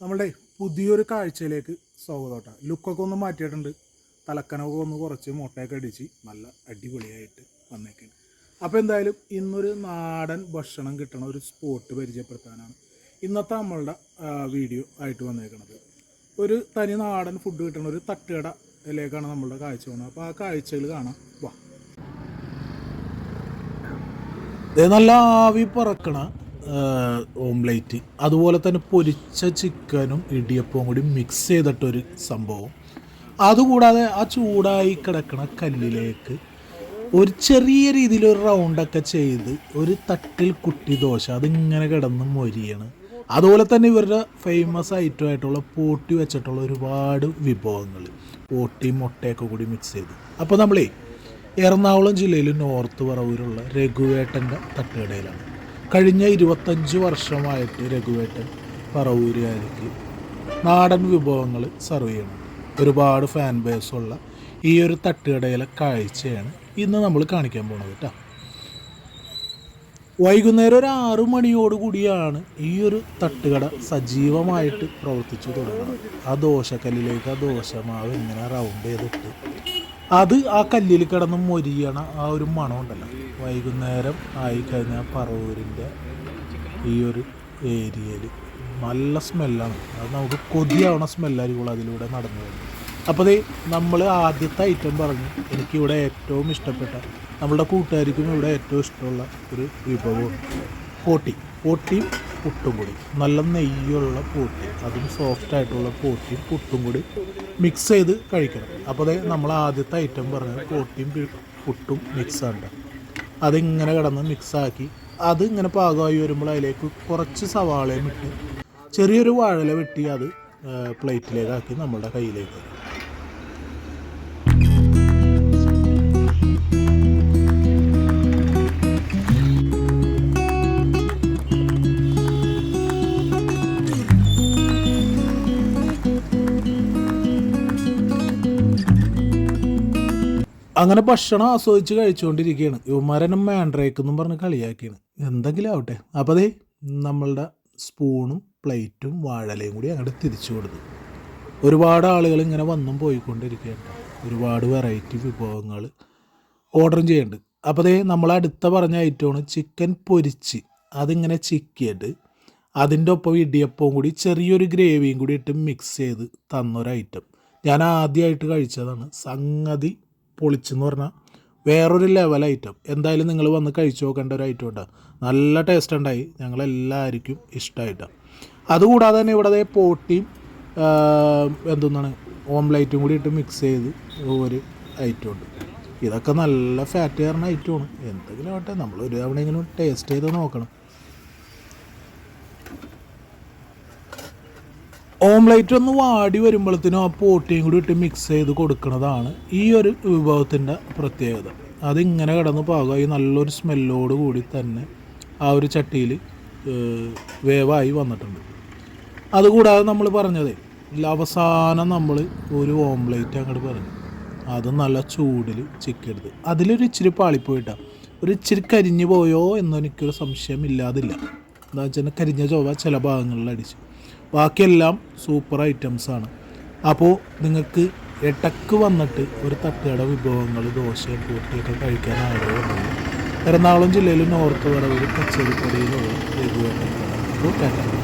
നമ്മളുടെ പുതിയൊരു കാഴ്ചയിലേക്ക് സ്വാഗതം ലുക്കൊക്കെ ഒന്ന് മാറ്റിയിട്ടുണ്ട്. തലക്കനൊക്കെ ഒന്ന് കുറച്ച് മുട്ടയൊക്കെ അടിച്ച് നല്ല അടിപൊളിയായിട്ട് വന്നേക്കാണ് അപ്പോൾ എന്തായാലും ഇന്നൊരു നാടൻ ഭക്ഷണം കിട്ടണ ഒരു സ്പോട്ട് പരിചയപ്പെടുത്താനാണ് ഇന്നത്തെ നമ്മളുടെ വീഡിയോ ആയിട്ട് വന്നേക്കുന്നത് ഒരു തനി നാടൻ ഫുഡ് കിട്ടണ ഒരു തട്ടുകടയിലേക്കാണ് നമ്മളുടെ കാഴ്ച പോകുന്നത്. അപ്പോൾ ആ കാഴ്ചകൾ കാണാം. വാ. ദേ നല്ല ആവി പറക്കണ ഓംലേറ്റ്. അതുപോലെ തന്നെ പൊരിച്ച ചിക്കനും ഇടിയപ്പവും കൂടി മിക്സ് ചെയ്തിട്ടൊരു സംഭവം. അതുകൂടാതെ ആ ചൂടായി കിടക്കണ കല്ലിലേക്ക് ഒരു ചെറിയ രീതിയിൽ ഒരു റൗണ്ടൊക്കെ ചെയ്ത് ഒരു തട്ടിൽ കുട്ടി ദോശ അതിങ്ങനെ കിടന്ന് മൊരിയാണ്. അതുപോലെ തന്നെ ഇവരുടെ ഫേമസ് ഐറ്റം ആയിട്ടുള്ള പോട്ടി വെച്ചിട്ടുള്ള ഒരുപാട് വിഭവങ്ങൾ പോട്ടി മുട്ടയൊക്കെ കൂടി മിക്സ് ചെയ്ത്. അപ്പോൾ നമ്മളേ എറണാകുളം ജില്ലയിൽ നോർത്ത് പറവൂരുള്ള രഘുവേട്ടന്റെ തട്ടുകടയിലാണ്. കഴിഞ്ഞ ഇരുപത്തഞ്ച് വർഷമായിട്ട് രഘുവേട്ടൻ പറവൂരുകാർക്ക് നാടൻ വിഭവങ്ങൾ സെർവ് ചെയ്യണം ഒരുപാട് ഫാൻ ബേസുള്ള ഈ ഒരു തട്ടുകടയിലെ കാഴ്ചയാണ് ഇന്ന് നമ്മൾ കാണിക്കാൻ പോണത് കേട്ടോ വൈകുന്നേരം ഒരു ആറു മണിയോട് കൂടിയാണ് ഈ ഒരു തട്ടുകട സജീവമായിട്ട് പ്രവർത്തിച്ചു തുടങ്ങുന്നത്. ആ ദോശക്കല്ലിലേക്ക് ആ ദോശമാവ് ഇങ്ങനെ റൗണ്ട് ചെയ്തിട്ട് അത് ആ കല്ലിൽ കിടന്ന് മൊരിയണ ആ ഒരു മണം ഉണ്ടല്ലോ വൈകുന്നേരം ആയിക്കഴിഞ്ഞാൽ പറവൂരിന്റെ ഈ ഒരു ഏരിയയിൽ നല്ല സ്മെല്ലാണ്. അത് നമുക്ക് കൊതിയാവണ സ്മെല്ലായിരിക്കും അതിലൂടെ നടന്നു വരുന്നത് അപ്പോൾ ഇത് നമ്മൾ ആദ്യത്തെ ഐറ്റം പറഞ്ഞു. എനിക്കിവിടെ ഏറ്റവും ഇഷ്ടപ്പെട്ട നമ്മളുടെ കൂട്ടുകാർക്കും ഇവിടെ ഏറ്റവും ഇഷ്ടമുള്ള ഒരു വിഭവമാണ് പോട്ടി. പോട്ടിയും പുട്ടും കൂടി നല്ല നെയ്യുള്ള പോട്ടി. അതും സോഫ്റ്റ് ആയിട്ടുള്ള പോട്ടിയും പുട്ടും കൂടി മിക്സ് ചെയ്ത് കഴിക്കണം. അപ്പോൾ നമ്മൾ ആദ്യത്തെ ഐറ്റം പറഞ്ഞത് പോട്ടിയും പുട്ടും മിക്സ് ആണ് അതിങ്ങനെ കിടന്ന് മിക്സാക്കി. അത് ഇങ്ങനെ പാകമായി വരുമ്പോൾ അതിലേക്ക് കുറച്ച് സവാളയും ഇട്ട് ചെറിയൊരു വാഴല വെട്ടി അത് പ്ലേറ്റിലേക്കാക്കി നമ്മുടെ കയ്യിലേക്ക്. അങ്ങനെ ഭക്ഷണം ആസ്വദിച്ച് കഴിച്ചുകൊണ്ടിരിക്കുകയാണ്. യുവമാരനും മാൻഡ്രേക്ക് പറഞ്ഞ് കളിയാക്കിയാണ്. എന്തെങ്കിലും ആവട്ടെ. അപ്പോൾ അതേ നമ്മളുടെ സ്പൂണും പ്ലേറ്റും വാഴലയും കൂടി അങ്ങോട്ട് തിരിച്ചു കൊടുത്തു. ഒരുപാട് ആളുകൾ ഇങ്ങനെ വന്നും പോയിക്കൊണ്ടിരിക്കുകയുണ്ട് ഒരുപാട് വെറൈറ്റി വിഭവങ്ങൾ ഓർഡറും ചെയ്യുന്നുണ്ട് അപ്പോൾ അതേ നമ്മൾ അടുത്ത പറഞ്ഞ ഐറ്റമാണ് ചിക്കൻ പൊരിച്ച്. അതിങ്ങനെ ചിക്കിയിട്ട് അതിന്റെ ഒപ്പം ഇടിയപ്പവും കൂടി ചെറിയൊരു ഗ്രേവിയും കൂടി ഇട്ട് മിക്സ് ചെയ്ത് തന്നൊരു ഐറ്റം ഞാൻ ആദ്യമായിട്ട് കഴിച്ചതാണ് സംഗതി പൊളിച്ചെന്ന് പറഞ്ഞാൽ വേറൊരു ലെവൽ ഐറ്റം എന്തായാലും നിങ്ങൾ വന്ന് കഴിച്ചു നോക്കേണ്ട ഒരു ഐറ്റം ഉണ്ടാകും നല്ല ടേസ്റ്റ് ഉണ്ടായി. ഞങ്ങളെല്ലാവർക്കും ഇഷ്ടമായിട്ടാണ് അതുകൂടാതെ തന്നെ ഇവിടെ പോട്ടിയും എന്തോന്നാണ് ഓംലൈറ്റും കൂടി ഇട്ട് മിക്സ് ചെയ്ത് ഒരു ഐറ്റം ഉണ്ട്. ഇതൊക്കെ നല്ല ഫാറ്റ് കയറുന്ന ഐറ്റമാണ് എന്തെങ്കിലും ആവട്ടെ നമ്മൾ ഒരു തവണയെങ്കിലും ടേസ്റ്റ് ചെയ്ത് നോക്കണം. ഓംലേറ്റ് ഒന്ന് വാടി വരുമ്പോഴത്തേനും ആ പോട്ടിയും കൂടി ഇട്ട് മിക്സ് ചെയ്ത് കൊടുക്കുന്നതാണ് ഈ ഒരു വിഭവത്തിന്റെ പ്രത്യേകത. അതിങ്ങനെ കിടന്ന് പാകമായി നല്ലൊരു സ്മെല്ലോട് കൂടി തന്നെ ആ ഒരു ചട്ടിയിൽ വേവായി വന്നിട്ടുണ്ട്. അതുകൂടാതെ നമ്മൾ പറഞ്ഞതേ അവസാനം നമ്മൾ ഒരു ഓംലേറ്റ് അങ്ങോട്ട് പറഞ്ഞു. അത് നല്ല ചൂടിൽ ചിക്കെടുത്ത് അതിലൊരു ഇച്ചിരി പാളിപ്പോയിട്ടാണ് ഒരു ഇച്ചിരി കരിഞ്ഞു പോയോ എന്നെനിക്കൊരു സംശയം ഇല്ലാതില്ല. എന്താ വെച്ചാൽ കരിഞ്ഞ ചൊവ്വ ചില ഭാഗങ്ങളിൽ അടിച്ചു. ബാക്കിയെല്ലാം സൂപ്പർ ഐറ്റംസ് ആണ് അപ്പോൾ നിങ്ങൾക്ക് ഇടയ്ക്ക് വന്നിട്ട് ഒരു തട്ടുകട വിഭവങ്ങൾ ദോശയും പൂട്ടിയൊക്കെ കഴിക്കാൻ ആഗ്രഹമുണ്ട്. എറണാകുളം ജില്ലയിൽ നോർത്ത് വടവൂർ കച്ചേരിപ്പടിയിലുള്ള രഘുവേട്ടൻ അപ്പോൾ കേട്ടോ